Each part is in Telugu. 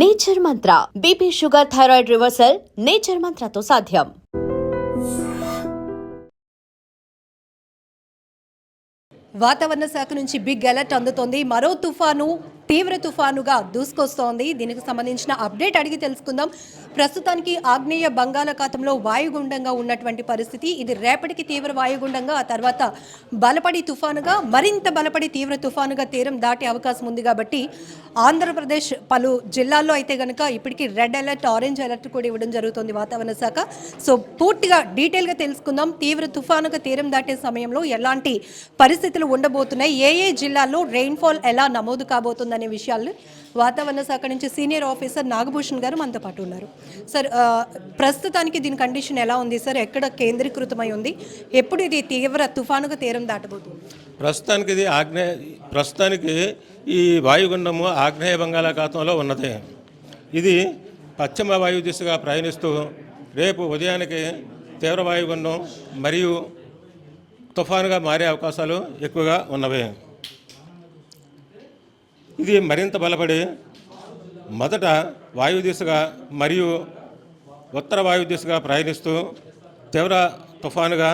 Nature Mantra BP sugar thyroid reversal Nature మంత్రతో సాధ్యం. వాతావరణ శాఖ నుంచి బిగ్ అలర్ట్ అందుతోంది. మరో తుఫాను తీవ్ర తుఫానుగా దూసుకొస్తోంది. దీనికి సంబంధించిన అప్డేట్ అడిగి తెలుసుకుందాం. ప్రస్తుతానికి ఆగ్నేయ బంగాళాఖాతంలో వాయుగుండంగా ఉన్నటువంటి పరిస్థితి. ఇది రేపటికి తీవ్ర వాయుగుండంగా ఆ తర్వాత బలపడి తుఫానుగా మరింత బలపడి తీవ్ర తుఫానుగా తీరం దాటే అవకాశం ఉంది కాబట్టి ఆంధ్రప్రదేశ్ పలు జిల్లాల్లో అయితే కనుక ఇప్పటికీ రెడ్ అలర్ట్ ఆరెంజ్ అలర్ట్ కూడా ఇవ్వడం జరుగుతుంది వాతావరణ శాఖ. సో పూర్తిగా డీటెయిల్గా తెలుసుకుందాం. తీవ్ర తుఫానుగా తీరం దాటే సమయంలో ఎలాంటి పరిస్థితులు ఉండబోతున్నాయి? ఏ ఏ జిల్లాల్లో రెయిన్ఫాల్ ఎలా నమోదు ఉందనే విషయాలు వాతావరణ శాఖ నుంచి సీనియర్ ఆఫీసర్ నాగభూషణ్ గారు మనతో పాటు ఉన్నారు. సార్ ప్రస్తుతానికి దీని కండిషన్ ఎలా ఉంది సార్? ఎక్కడ కేంద్రీకృతమై ఉంది? ఎప్పుడు ఇది తీవ్ర తుఫానుగా తీరం దాటబోతుంది? ప్రస్తుతానికి ఇది ఆగ్నేయ ప్రస్తుతానికి ఈ వాయుగుండము ఆగ్నేయ బంగాళాఖాతంలో ఉన్నది. ఇది పశ్చిమ వాయు దిశగా ప్రయాణిస్తూ రేపు ఉదయానికి తీవ్ర వాయుగుండం మరియు తుఫానుగా మారే అవకాశాలు ఎక్కువగా ఉన్నవి. ఇది మరింత బలపడి మొదట వాయు దిశగా మరియు ఉత్తర వాయు దిశగా ప్రయాణిస్తూ తీవ్ర తుఫానుగా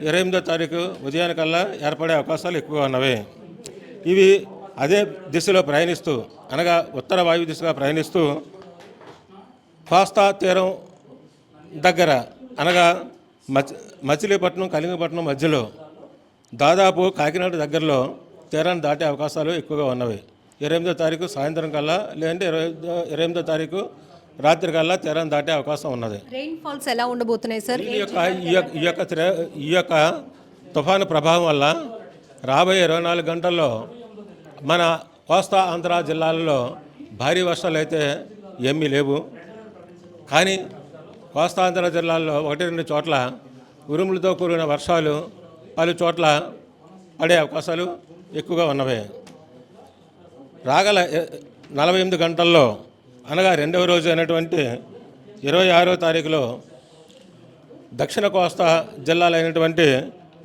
ఇరవై ఎనిమిదో తారీఖు ఉదయానికల్లా ఏర్పడే అవకాశాలు ఎక్కువగా ఉన్నవి. ఇవి అదే దిశలో ప్రయాణిస్తూ అనగా ఉత్తర వాయు దిశగా ప్రయాణిస్తూ కోస్తా తీరం దగ్గర అనగా మచి మచిలీపట్నం కలింగపట్నం మధ్యలో దాదాపు కాకినాడ దగ్గరలో తీరాన్ని దాటే అవకాశాలు ఎక్కువగా ఉన్నవి. ఇరవై ఎనిమిదో తారీఖు సాయంత్రం కల్లా లేదంటే ఇరవై ఇరవై ఎనిమిదో తారీఖు రాత్రి కల్లా తీరాన్ని దాటే అవకాశం ఉన్నది. ఫాల్స్ ఎలా ఉండబోతున్నాయి సార్? ఈ యొక్క ఈ యొక్క ఈ యొక్క త్ర- ఈ యొక్క తుఫాను ప్రభావం వల్ల రాబోయే ఇరవై నాలుగు గంటల్లో మన కోస్తా ఆంధ్ర జిల్లాలలో భారీ వర్షాలు అయితే ఏమీ లేవు. కానీ కోస్తా ఆంధ్ర జిల్లాల్లో ఒకటి రెండు చోట్ల ఉరుములతో కూడిన వర్షాలు పలు చోట్ల పడే అవకాశాలు ఎక్కువగా ఉన్నవి. రాగల నలభై ఎనిమిది గంటల్లో అనగా రెండవ రోజు అయినటువంటి ఇరవై ఆరో తారీఖులో దక్షిణ కోస్తా జిల్లాలైనటువంటి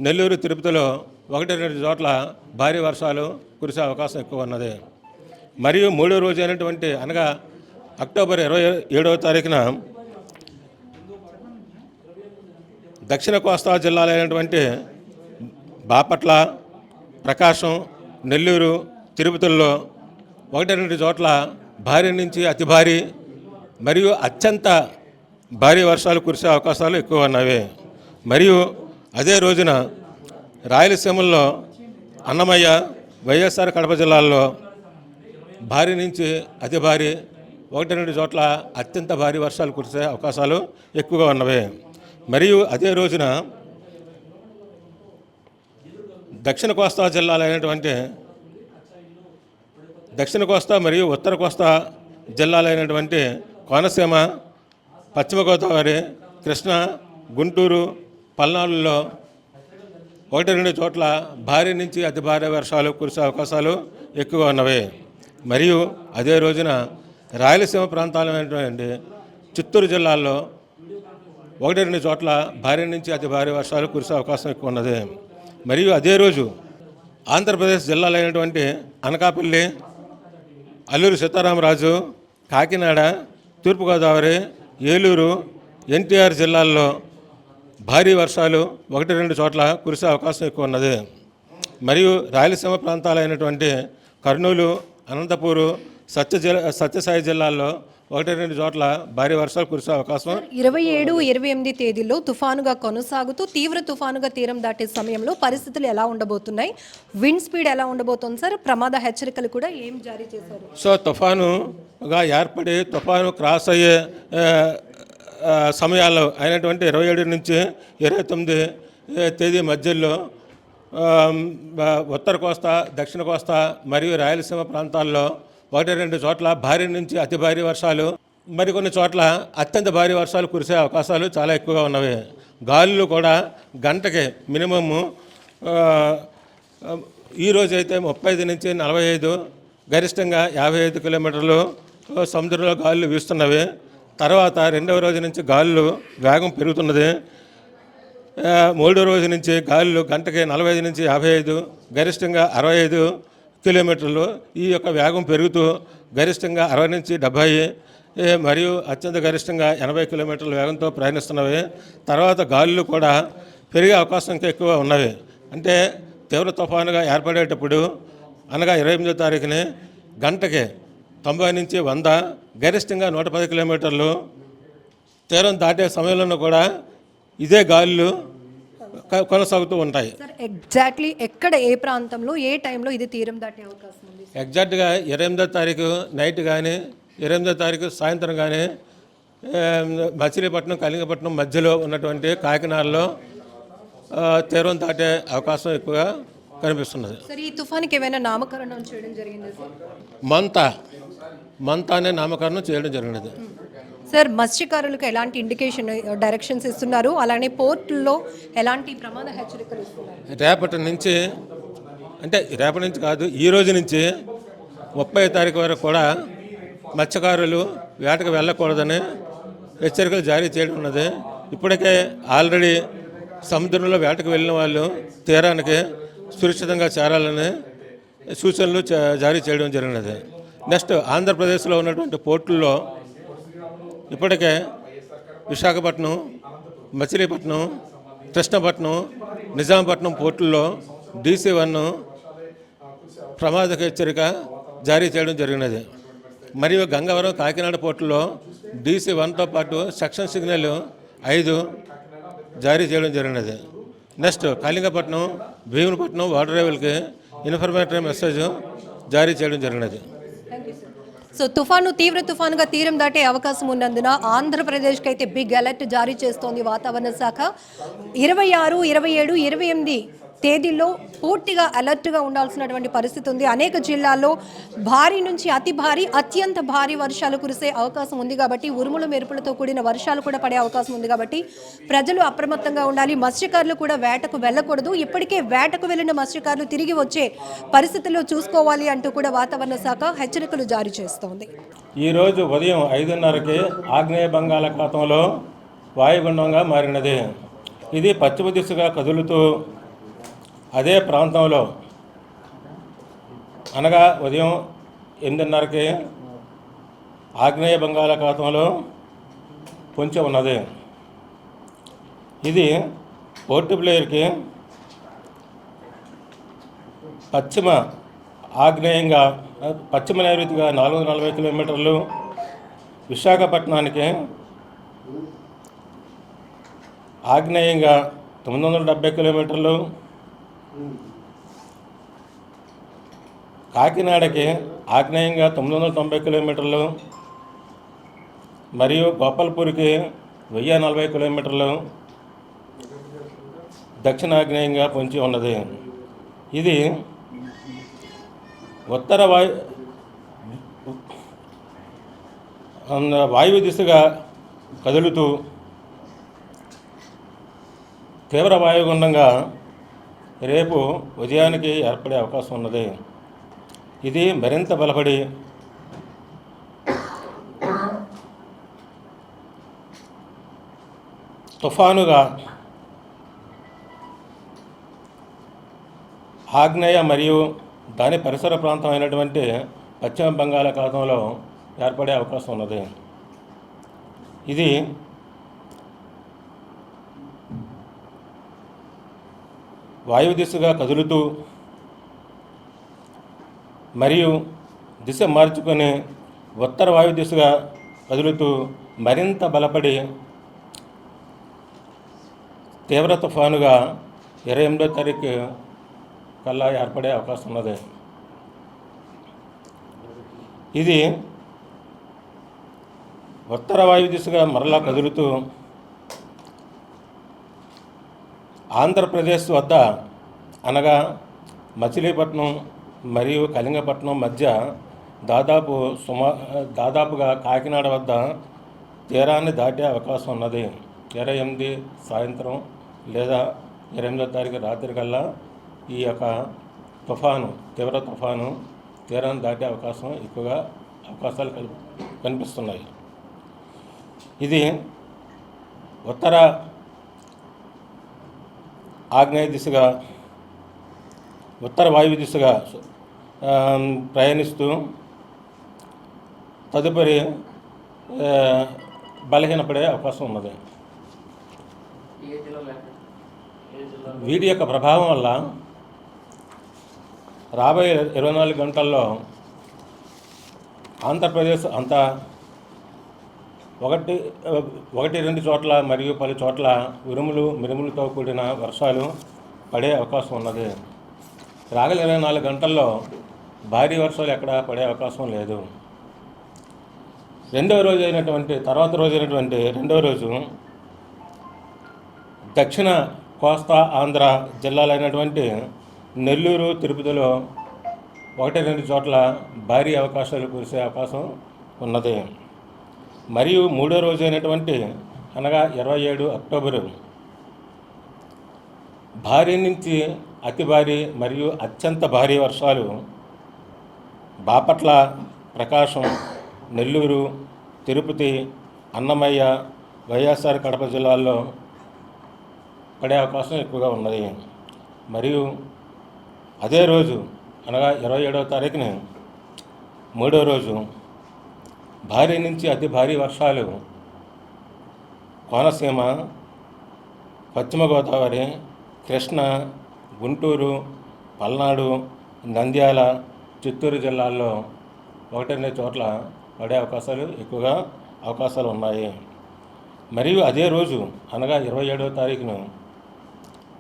నెల్లూరు తిరుపతిలో ఒకటి రెండు చోట్ల భారీ వర్షాలు కురిసే అవకాశం ఎక్కువ ఉన్నది. మరియు మూడో రోజు అయినటువంటి అనగా అక్టోబర్ ఇరవై ఏడవ తారీఖున దక్షిణ కోస్తా జిల్లాలైనటువంటి బాపట్ల ప్రకాశం నెల్లూరు తిరుపతిలో ఒకటి రెండు చోట్ల భారీ నుంచి అతి భారీ మరియు అత్యంత భారీ వర్షాలు కురిసే అవకాశాలు ఎక్కువ ఉన్నవి. మరియు అదే రోజున రాయలసీమల్లో అన్నమయ్య వైఎస్ఆర్ కడప జిల్లాల్లో భారీ నుంచి అతి భారీ ఒకటి రెండు చోట్ల అత్యంత భారీ వర్షాలు కురిసే అవకాశాలు ఎక్కువగా ఉన్నవి. మరియు అదే రోజున దక్షిణ కోస్తా జిల్లాలైనటువంటి దక్షిణ కోస్తా మరియు ఉత్తర కోస్తా జిల్లాలైనటువంటి కోనసీమ పశ్చిమ గోదావరి కృష్ణా గుంటూరు పల్నాడులో ఒకటి రెండు చోట్ల భారీ నుంచి అతి భారీ వర్షాలు కురిసే అవకాశాలు ఎక్కువగా ఉన్నవి. మరియు అదే రోజున రాయలసీమ ప్రాంతాలైనటువంటి చిత్తూరు జిల్లాల్లో ఒకటి రెండు చోట్ల భారీ నుంచి అతి భారీ వర్షాలు కురిసే అవకాశం ఎక్కువ ఉన్నది. మరియు అదే రోజు ఆంధ్రప్రదేశ్ జిల్లాలైనటువంటి అనకాపల్లి అల్లూరు సీతారామరాజు కాకినాడ తూర్పుగోదావరి ఏలూరు ఎన్టీఆర్ జిల్లాల్లో భారీ వర్షాలు ఒకటి రెండు చోట్ల కురిసే అవకాశం ఎక్కువ ఉన్నది. మరియు రాయలసీమ ప్రాంతాలైనటువంటి కర్నూలు అనంతపూరు సత్య జిల్లా సత్యసాయి జిల్లాల్లో ఒకటి రెండు చోట్ల భారీ వర్షాలు కురిసే అవకాశం. ఇరవై ఏడు ఇరవై ఎనిమిది తేదీల్లో తుఫానుగా కొనసాగుతూ తీవ్ర తుఫానుగా తీరం దాటే సమయంలో పరిస్థితులు ఎలా ఉండబోతున్నాయి? విండ్ స్పీడ్ ఎలా ఉండబోతుంది సార్? ప్రమాద హెచ్చరికలు కూడా ఏం జారీ చేశారు? సో తుఫానుగా ఏర్పడి తుఫాను క్రాస్ అయ్యే సమయాల్లో అయినటువంటి ఇరవై ఏడు నుంచి ఇరవై తొమ్మిది తేదీ మధ్యలో ఉత్తర కోస్తా దక్షిణ కోస్తా మరియు రాయలసీమ ప్రాంతాల్లో ఒకటి రెండు చోట్ల భారీ నుంచి అతి భారీ వర్షాలు మరికొన్ని చోట్ల అత్యంత భారీ వర్షాలు కురిసే అవకాశాలు చాలా ఎక్కువగా ఉన్నవి. గాలులు కూడా గంటకి మినిమము ఈరోజు ఈ రోజు అయితే ముప్పై ఐదు నుంచి నలభై ఐదు గరిష్టంగా యాభై ఐదు కిలోమీటర్లు సముద్రంలో గాలులు వీస్తున్నవి. తర్వాత రెండవ రోజు నుంచి గాలులు వేగం పెరుగుతున్నది. మూడో రోజు నుంచి గాలులు గంటకి నలభై ఐదు నుంచి యాభై ఐదు గరిష్టంగా అరవై ఐదు కిలోమీటర్లు ఈ యొక్క వేగం పెరుగుతూ గరిష్టంగా అరవై నుంచి డెబ్భై ఏ, మరియు అత్యంత గరిష్టంగా ఎనభై కిలోమీటర్ల వేగంతో ప్రయాణిస్తున్నవి. తర్వాత గాలులు కూడా పెరిగే అవకాశం ఎక్కువ ఉన్నవి. అంటే తీవ్ర తుఫానుగా ఏర్పడేటప్పుడు అనగా ఇరవై ఎనిమిదో తారీఖుని గంటకి తొంభై నుంచి వంద గరిష్టంగా నూట పది కిలోమీటర్లు తీరం దాటే సమయంలోనూ కూడా ఇదే గాలులు కొనసాగుతూ ఉంటాయి. ఎగ్జాక్ట్లీ ఎక్కడ ఏ ప్రాంతంలో ఏ టైంలో ఇది తీరం దాటే అవకాశం ఉంది? ఎగ్జాక్ట్గా ఇరవై ఎనిమిదో తారీఖు నైట్ కానీ ఇరవై ఎనిమిదో తారీఖు సాయంత్రం కానీ మచిలీపట్నం కలింగపట్నం మధ్యలో ఉన్నటువంటి కాకినాడలో తీరం దాటే అవకాశం ఎక్కువగా కనిపిస్తున్నది. సార్ ఈ తుఫాన్కి ఏమైనా నామకరణం చేయడం జరిగింది మంత మంత అనే నామకరణం చేయడం జరిగినది. సార్ మత్స్యకారులకు ఎలాంటి ఇండికేషన్ డైరెక్షన్స్ uh, ఇస్తున్నారు? అలానే పోర్టుల్లో ఎలాంటి ప్రమాద హెచ్చరికలు ఇస్తున్నారు? రేపటి నుంచి అంటే రేపటి నుంచి కాదు ఈ రోజు నుంచి ముప్పై తారీఖు వరకు కూడా మత్స్యకారులు వేటకు వెళ్ళకూడదని హెచ్చరికలు జారీ చేయడం ఉన్నది. ఇప్పటికే ఆల్రెడీ సముద్రంలో వేటకు వెళ్ళిన వాళ్ళు తీరానికి సురక్షితంగా చేరాలని సూచనలు జారీ చేయడం జరిగినది. నెక్స్ట్ ఆంధ్రప్రదేశ్లో ఉన్నటువంటి పోర్టుల్లో ఇప్పటికే విశాఖపట్నం మచిలీపట్నం కృష్ణపట్నం నిజాంపట్నం పోర్టుల్లో డీసీ వన్ ప్రమాదక హెచ్చరిక జారీ చేయడం జరిగినది. మరియు గంగవరం కాకినాడ పోర్టులో డీసీ వన్తో పాటు సెక్షన్ సిగ్నల్ ఐదు జారీ చేయడం జరిగినది. నెక్స్ట్ కాళింగపట్నం భీమునిపట్నం వాటర్ రేవులకి ఇన్ఫర్మేటరీ మెసేజ్ జారీ చేయడం జరిగినది. సో తుఫాను తీవ్ర తుఫానుగా తీరం దాటే అవకాశం ఉన్నందున ఆంధ్రప్రదేశ్కి అయితే బిగ్ అలర్ట్ జారీ చేస్తోంది వాతావరణ శాఖ. ఇరవై ఆరు ఇరవై ఏడు ఇరవై ఎనిమిది తేదీల్లో పూర్తిగా అలర్ట్గా ఉండాల్సినటువంటి పరిస్థితి ఉంది. అనేక జిల్లాల్లో భారీ నుంచి అతి భారీ అత్యంత భారీ వర్షాలు కురిసే అవకాశం ఉంది కాబట్టి ఉరుములు మెరుపులతో కూడిన వర్షాలు కూడా పడే అవకాశం ఉంది కాబట్టి ప్రజలు అప్రమత్తంగా ఉండాలి. మత్స్యకారులు కూడా వేటకు వెళ్ళకూడదు. ఇప్పటికే వేటకు వెళ్ళిన మత్స్యకారులు తిరిగి వచ్చే పరిస్థితుల్లో చూసుకోవాలి అంటూ కూడా వాతావరణ శాఖ హెచ్చరికలు జారీ చేస్తోంది. ఈరోజు ఉదయం ఐదున్నరకి ఆగ్నేయ బంగాళాఖాతంలో వాయుగుండంగా మారినది. ఇది పశ్చిమ దిశగా కదులుతూ అదే ప్రాంతంలో. అనగా ఉదయం ఎనిమిదిన్నరకి ఆగ్నేయ బంగాళాఖాతంలో పొంచి ఉన్నది. ఇది పోర్టు ప్లేయర్కి పశ్చిమ ఆగ్నేయంగా పశ్చిమ నైరుతిగా నాలుగు వందల నలభై కిలోమీటర్లు విశాఖపట్నానికి ఆగ్నేయంగా తొమ్మిది వందల డెబ్బై కిలోమీటర్లు కాకినాడకి ఆగ్నేయంగా తొమ్మిది వందల తొంభై కిలోమీటర్లు మరియు గోపాల్పూర్కి వెయ్యి నలభై కిలోమీటర్లు దక్షిణాగ్నేయంగా పొంచి ఉన్నది. ఇది ఉత్తర వాయు వాయువు దిశగా కదులుతూ తీవ్ర వాయుగుండంగా రేపు ఉదయానికి ఏర్పడే అవకాశం ఉన్నది. ఇది మరింత బలపడి తుఫానుగా ఆగ్నేయ మరియు దాని పరిసర ప్రాంతం అయినటువంటి పశ్చిమ బంగాళాఖాతంలో ఏర్పడే అవకాశం ఉన్నది. ఇది వాయువు దిశగా కదులుతూ మరియు దిశ మార్చుకొని ఉత్తర వాయు దిశగా కదులుతూ మరింత బలపడి తీవ్ర తుఫానుగా ఇరవై ఎనిమిదో తారీఖు కల్లా ఏర్పడే అవకాశం ఉన్నది. ఇది ఉత్తర వాయు దిశగా మరలా కదులుతూ ఆంధ్రప్రదేశ్ వద్ద అనగా మచిలీపట్నం మరియు కళింగపట్నం మధ్య దాదాపు సుమా దాదాపుగా కాకినాడ వద్ద తీరాన్ని దాటే అవకాశం ఉన్నది. ఇరవై ఎనిమిది సాయంత్రం లేదా ఇరవై ఎనిమిదో తారీఖు రాత్రి కల్లా ఈ యొక్క తుఫాను తీవ్ర తుఫాను తీరాన్ని దాటే అవకాశం ఎక్కువగా అవకాశాలు కనిపిస్తున్నాయి. ఇది ఉత్తర ఆగ్నేయ దిశగా ఉత్తర వాయువు దిశగా ప్రయాణిస్తూ తదుపరి బలహీనపడే అవకాశం ఉన్నది. వీటి యొక్క ప్రభావం వల్ల రాబోయే ఇరవై నాలుగు గంటల్లో ఆంధ్రప్రదేశ్ అంతా ఒకటి ఒకటి రెండు చోట్ల మరియు పలు చోట్ల ఉరుములు మిరుములతో కూడిన వర్షాలు పడే అవకాశం ఉన్నది. రాగల ఇరవై నాలుగు గంటల్లో భారీ వర్షాలు ఎక్కడ పడే అవకాశం లేదు. రెండవ రోజు అయినటువంటి తర్వాత రోజు అయినటువంటి రెండవ రోజు దక్షిణ కోస్తా ఆంధ్ర జిల్లాలైనటువంటి నెల్లూరు తిరుపతిలో ఒకటి రెండు చోట్ల భారీ అవకాశాలు కురిసే అవకాశం ఉన్నది. మరియు మూడో రోజు అయినటువంటి అనగా ఇరవై ఏడు అక్టోబరు భారీ నుంచి అతి భారీ మరియు అత్యంత భారీ వర్షాలు బాపట్ల ప్రకాశం నెల్లూరు తిరుపతి అన్నమయ్య వైఎస్ఆర్ కడప జిల్లాల్లో పడే అవకాశం ఎక్కువగా ఉన్నది. మరియు అదే రోజు అనగా ఇరవై ఏడవ తారీఖున మూడో రోజు భారీ నుంచి అతి భారీ వర్షాలు. కోనసీమ పశ్చిమ గోదావరి కృష్ణ గుంటూరు పల్నాడు నంద్యాల చిత్తూరు జిల్లాల్లో ఒకటి చోట్ల పడే అవకాశాలు ఎక్కువగా అవకాశాలు ఉన్నాయి. మరియు అదే రోజు అనగా ఇరవై ఏడవ తారీఖున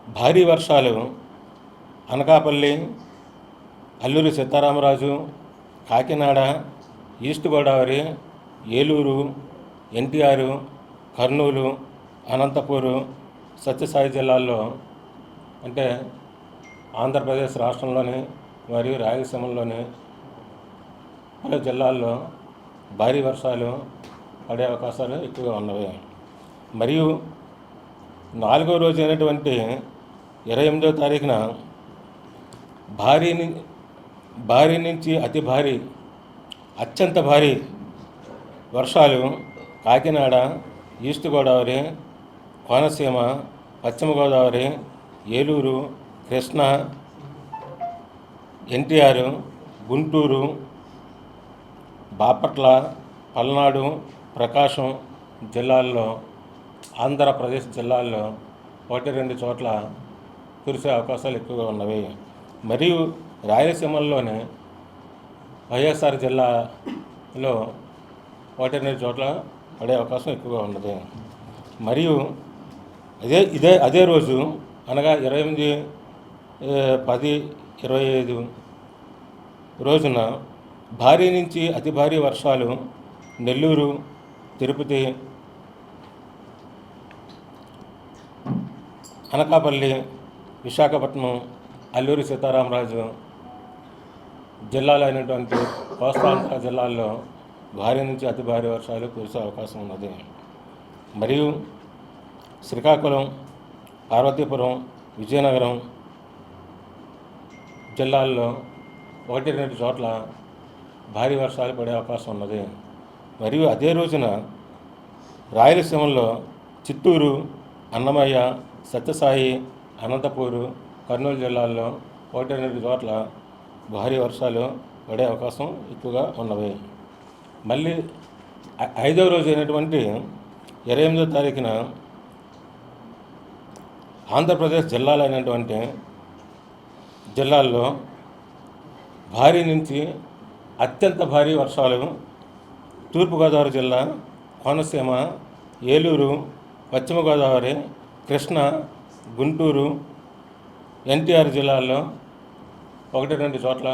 భారీ వర్షాలు అనకాపల్లి అల్లూరి సీతారామరాజు కాకినాడ ఈస్ట్ గోదావరి ఏలూరు ఎన్టీఆర్ కర్నూలు అనంతపూరు సత్యసాయి జిల్లాల్లో అంటే ఆంధ్రప్రదేశ్ రాష్ట్రంలోని మరియు రాయలసీమలోని పలు జిల్లాల్లో భారీ వర్షాలు పడే అవకాశాలు ఎక్కువగా ఉన్నవి. మరియు నాలుగో రోజు అయినటువంటి ఇరవై ఎనిమిదో తారీఖున భారీ భారీ నుంచి అతి భారీ అత్యంత భారీ వర్షాలు కాకినాడ ఈస్ట్ గోదావరి కోనసీమ పశ్చిమ గోదావరి ఏలూరు కృష్ణా ఎన్టీఆర్ గుంటూరు బాపట్ల పల్నాడు ప్రకాశం జిల్లాల్లో ఆంధ్రప్రదేశ్ జిల్లాల్లో ఒకటి రెండు చోట్ల కురిసే అవకాశాలు ఎక్కువగా ఉన్నవి. మరియు రాయలసీమల్లోనే వైఎస్ఆర్ జిల్లాలో ఒకటి చోట్ల పడే అవకాశం ఎక్కువగా ఉన్నది. మరియు అదే ఇదే అదే రోజు అనగా ఇరవై ఎనిమిది పది ఇరవై ఐదు రోజున భారీ నుంచి అతి భారీ వర్షాలు నెల్లూరు తిరుపతి అనకాపల్లి విశాఖపట్నం అల్లూరి సీతారామరాజు జిల్లాలో అయినటువంటి కోస్తాంధ్ర జిల్లాల్లో భారీ నుంచి అతి భారీ వర్షాలు కురిసే అవకాశం ఉన్నది. మరియు శ్రీకాకుళం పార్వతీపురం విజయనగరం జిల్లాల్లో ఒకటి రెండు చోట్ల భారీ వర్షాలు పడే అవకాశం ఉన్నది. మరియు అదే రోజున రాయలసీమలో చిత్తూరు అన్నమయ్య సత్యసాయి అనంతపూరు కర్నూలు జిల్లాల్లో ఒకటి రెండు చోట్ల భారీ వర్షాలు పడే అవకాశం ఎక్కువగా ఉన్నవి. మళ్ళీ ఐదవ రోజు అయినటువంటి ఇరవై ఎనిమిదో తారీఖున ఆంధ్రప్రదేశ్ జిల్లాలైనటువంటి జిల్లాల్లో భారీ నుంచి అత్యంత భారీ వర్షాలు తూర్పుగోదావరి జిల్లా కోనసీమ ఏలూరు పశ్చిమ గోదావరి కృష్ణా గుంటూరు ఎన్టీఆర్ జిల్లాల్లో ఒకటి రెండు చోట్ల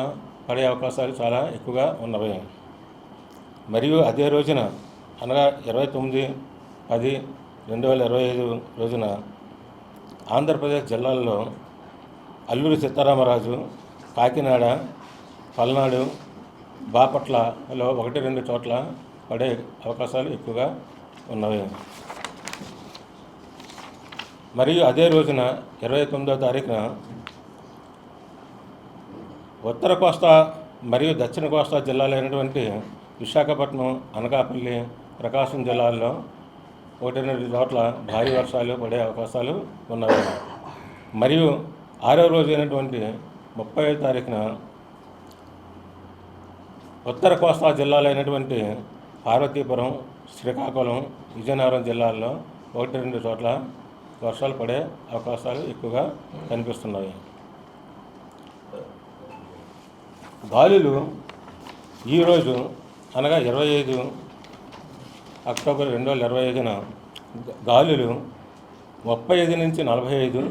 పడే అవకాశాలు చాలా ఎక్కువగా ఉన్నవి. మరియు అదే రోజున అనగా ఇరవై తొమ్మిది పది రెండు వేల ఇరవై ఐదు రోజున ఆంధ్రప్రదేశ్ జిల్లాల్లో అల్లూరి సీతారామరాజు కాకినాడ పల్నాడు బాపట్లలో ఒకటి రెండు చోట్ల పడే అవకాశాలు ఎక్కువగా ఉన్నవి. మరియు అదే రోజున ఇరవై తొమ్మిదవ తారీఖున ఉత్తర కోస్తా మరియు దక్షిణ కోస్తా జిల్లాలైనటువంటి విశాఖపట్నం అనకాపల్లి ప్రకాశం జిల్లాల్లో ఒకటి రెండు చోట్ల భారీ వర్షాలు పడే అవకాశాలు ఉన్నాయి. మరియు ఆరో రోజు అయినటువంటి ముప్పై తారీఖున ఉత్తర కోస్తా జిల్లాలైనటువంటి పార్వతీపురం శ్రీకాకుళం విజయనగరం జిల్లాల్లో ఒకటి రెండు చోట్ల వర్షాలు పడే అవకాశాలు ఎక్కువగా కనిపిస్తున్నాయి. గాలులు ఈరోజు అనగా ఇరవై ఐదు అక్టోబర్ రెండు వేల ఇరవై ఐదున గాలులు ముప్పై ఐదు నుంచి నలభై ఐదు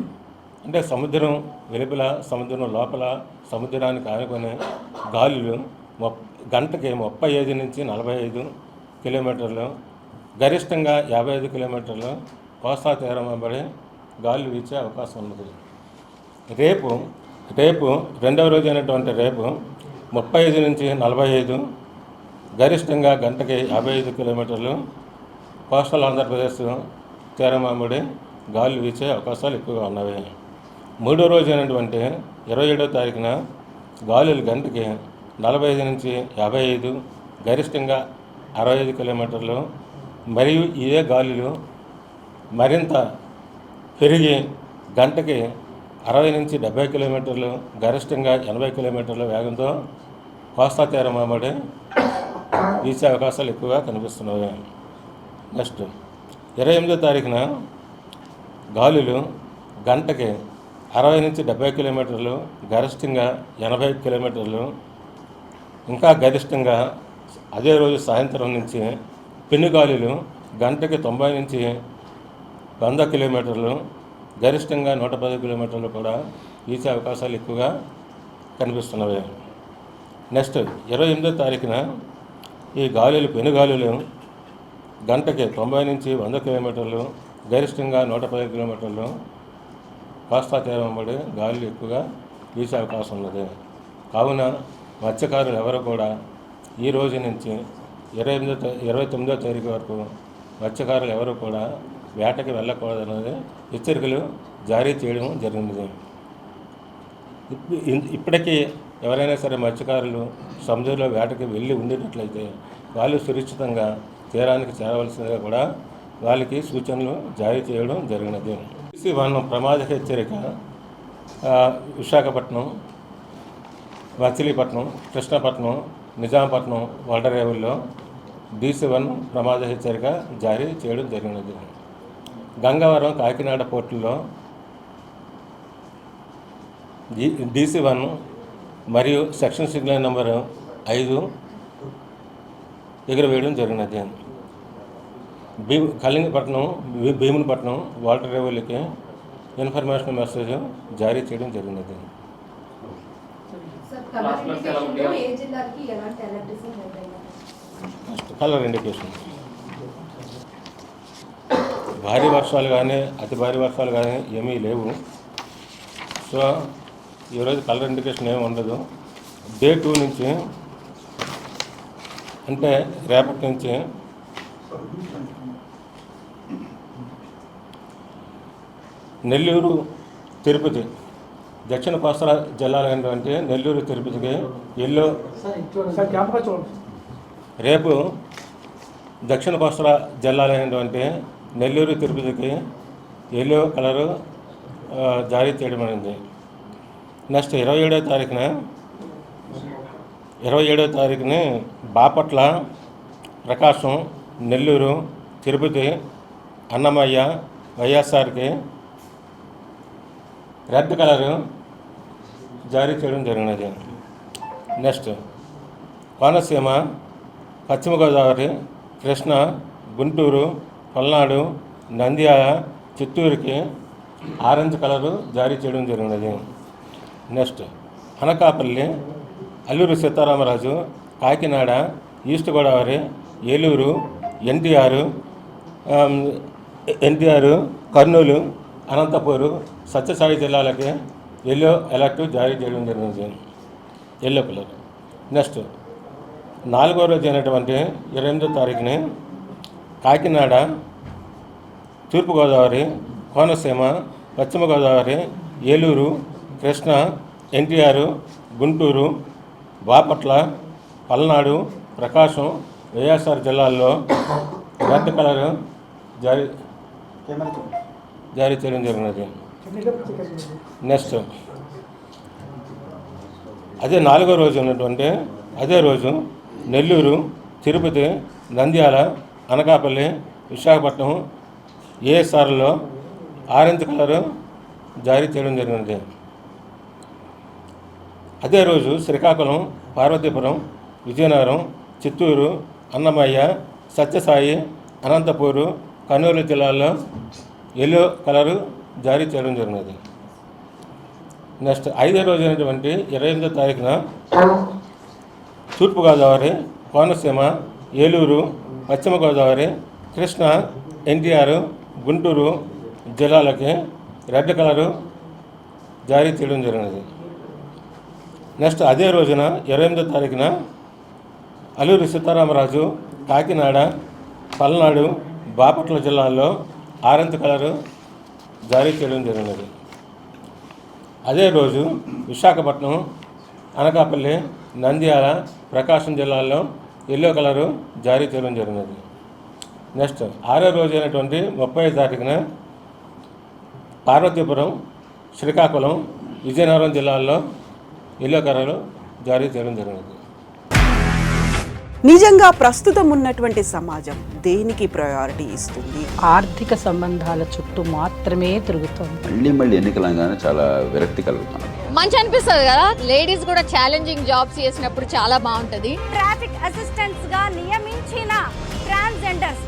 అంటే సముద్రం వెలుపల సముద్రం లోపల సముద్రానికి ఆనుకునే గాలులు గంటకి ముప్పై ఐదు నుంచి నలభై ఐదు కిలోమీటర్లు గరిష్టంగా యాభై ఐదు కిలోమీటర్లు కోస్తా తీరం వెంబడి గాలులు వీచే అవకాశం ఉన్నది. రేపు రేపు రెండవ రోజు అయినటువంటి రేపు ముప్పై ఐదు నుంచి నలభై ఐదు గరిష్టంగా గంటకి యాభై ఐదు కిలోమీటర్లు కోస్టల్ ఆంధ్రప్రదేశ్ తీరమామిడి గాలి వీచే అవకాశాలు ఎక్కువగా ఉన్నవి. మూడో రోజు అయినటువంటి ఇరవై ఏడో తారీఖున గాలులు గంటకి నలభై ఐదు నుంచి యాభై ఐదు గరిష్టంగా అరవై ఐదు కిలోమీటర్లు మరియు ఇదే గాలులు మరింత పెరిగి గంటకి అరవై నుంచి డెబ్బై కిలోమీటర్లు గరిష్టంగా ఎనభై కిలోమీటర్ల వేగంతో కోస్తా తీరం వెంబడి వీసే అవకాశాలు ఎక్కువగా కనిపిస్తున్నాయి. నెక్స్ట్ ఇరవై ఎనిమిదో తారీఖున గాలులు గంటకి అరవై నుంచి డెబ్బై కిలోమీటర్లు గరిష్టంగా ఎనభై కిలోమీటర్లు ఇంకా గరిష్టంగా అదే రోజు సాయంత్రం నుంచి పెనుగాలులు గంటకి తొంభై నుంచి వంద కిలోమీటర్లు గరిష్టంగా నూట పది కిలోమీటర్లు కూడా వీసే అవకాశాలు ఎక్కువగా కనిపిస్తున్నవి. నెక్స్ట్ ఇరవై ఎనిమిదో తారీఖున ఈ గాలులు? పెనుగాలులు గంటకి తొంభై నుంచి వంద కిలోమీటర్లు గరిష్టంగా నూట పది కిలోమీటర్లు కోస్తా తీరం పడి గాలులు ఎక్కువగా వీసే అవకాశం ఉన్నది. కావున మత్స్యకారులు ఎవరు కూడా ఈ రోజు నుంచి ఇరవై ఎనిమిదో ఇరవై తొమ్మిదో తారీఖు వరకు మత్స్యకారులు ఎవరు కూడా వేటకి వెళ్ళకూడదన్నది హెచ్చరికలు జారీ చేయడం జరిగినది ఇప్పటికీ ఎవరైనా సరే మత్స్యకారులు సముద్రంలో వేటకి వెళ్ళి ఉండేటట్లయితే వాళ్ళు సురక్షితంగా తీరానికి చేరవలసిందిగా కూడా వాళ్ళకి సూచనలు జారీ చేయడం జరిగినది. సి వన్ ప్రమాద హెచ్చరిక విశాఖపట్నం మచిలీపట్నం కృష్ణపట్నం నిజాంపట్నం వడరేవుల్లో డీసీ వన్ ప్రమాద హెచ్చరిక జారీ చేయడం జరిగినది. గంగవరం కాకినాడ పోర్టుల్లో డీసీ వన్ మరియు సెక్షన్ సిగ్నల్ నెంబరు ఐదు ఎగురవేయడం జరిగినది భీ కళింగపట్నం భీమునిపట్నం వాటర్ రేవులకి ఇన్ఫర్మేషన్ మెసేజ్ జారీ చేయడం జరిగినది కలర్ ఇండికేషన్లో ఏ జిల్లాకి ఎలాంటి అలర్ట్స్ ఉంటాయి నెక్స్ట్ కలర్ ఇండికేషన్ భారీ వర్షాలు కానీ అతి భారీ వర్షాలు కానీ ఏమీ లేవు. సో ఈరోజు కలర్ ఇండికేషన్ ఏమి ఉండదు. డే టూ నుంచి అంటే రేపటి నుంచి నెల్లూరు తిరుపతి దక్షిణ కోస్తా జిల్లాలైనటువంటి నెల్లూరు తిరుపతికి ఎల్లో రేపు దక్షిణ కోస్తా జిల్లాలైనటువంటి నెల్లూరు తిరుపతికి ఎల్లో కలరు జారీ చేయడం అనేది నెక్స్ట్ ఇరవై ఏడో తారీఖున ఇరవై ఏడో తారీఖున బాపట్ల ప్రకాశం నెల్లూరు తిరుపతి అన్నమయ్య వైఎస్ఆర్కి రెడ్ కలరు జారీ చేయడం జరిగినది. నెక్స్ట్ కోనసీమ పశ్చిమ గోదావరి కృష్ణ గుంటూరు పల్నాడు నంద్యాల చిత్తూరుకి ఆరెంజ్ కలరు జారీ చేయడం జరిగినది. నెక్స్ట్ అనకాపల్లి అల్లూరు సీతారామరాజు కాకినాడ ఈస్ట్ గోదావరి ఏలూరు ఎన్టీఆర్ ఎన్టీఆర్ కర్నూలు అనంతపూరు సత్యసాయి జిల్లాలకి ఎల్లో అలర్ట్ జారీ చేయడం జరిగింది ఎల్లో కలర్ నెక్స్ట్ నాలుగో రోజు అయినటువంటి ఇరవై ఎనిమిదో తారీఖుని కాకినాడ తూర్పుగోదావరి కోనసీమ పశ్చిమ గోదావరి ఏలూరు కృష్ణ ఎన్టీఆర్ గుంటూరు బాపట్ల పల్నాడు ప్రకాశం వైఎస్ఆర్ జిల్లాల్లో రెడ్ కలర్ జారీ జారీ చేయడం జరిగినది. నెక్స్ట్. అదే నాలుగో రోజు ఉన్నటువంటి అదే రోజు నెల్లూరు తిరుపతి నంద్యాల అనకాపల్లి విశాఖపట్నం ఏఎస్ఆర్లో ఆరెంజ్ కలరు జారీ చేయడం జరిగినది అదే రోజు శ్రీకాకుళం పార్వతీపురం విజయనగరం చిత్తూరు అన్నమయ్య సత్యసాయి అనంతపూరు కర్నూలు జిల్లాల్లో ఎల్లో కలరు జారీ చేయడం జరిగినది. నెక్స్ట్ ఐదో రోజు అయినటువంటి ఇరవై ఎనిమిదో తారీఖున తూర్పుగోదావరి కోనసీమ ఏలూరు పశ్చిమ గోదావరి కృష్ణా ఎన్టీఆర్ గుంటూరు జిల్లాలకి రెడ్ కలరు జారీ చేయడం జరిగినది. నెక్స్ట్ అదే రోజున ఇరవై ఎనిమిదో తారీఖున అల్లూరి సీతారామరాజు కాకినాడ పల్నాడు బాపట్ల జిల్లాల్లో ఆరెంజ్ కలరు జారీ చేయడం జరిగినది. అదే రోజు విశాఖపట్నం అనకాపల్లి నంద్యాల ప్రకాశం జిల్లాల్లో ఎల్లో కలరు జారీ చేయడం జరిగినది. నెక్స్ట్ ఆరో రోజు అయినటువంటి ముప్పై తారీఖున పార్వతీపురం శ్రీకాకుళం విజయనగరం జిల్లాల్లో ఎల్లో కలరు జారీ చేయడం జరిగినది. నిజంగా ప్రస్తుతం ఉన్నటువంటి సమాజం దేనికి ప్రయారిటీ ఇస్తుంది? ఆర్థిక సంబంధాల చుట్టూ మాత్రమే తిరుగుతోంది. మళ్ళీ మళ్ళీ ఎన్నికలంగానే చాలా విరక్తి కలుగుతున్నాం మంచి అనిపిస్తుంది కదా? లేడీస్ కూడా ఛాలెంజింగ్ జాబ్స్ చేసినప్పుడు చాలా బాగుంటది. ట్రాఫిక్ అసిస్టెంట్స్గా నియమించిన ట్రాన్స్జెండర్స్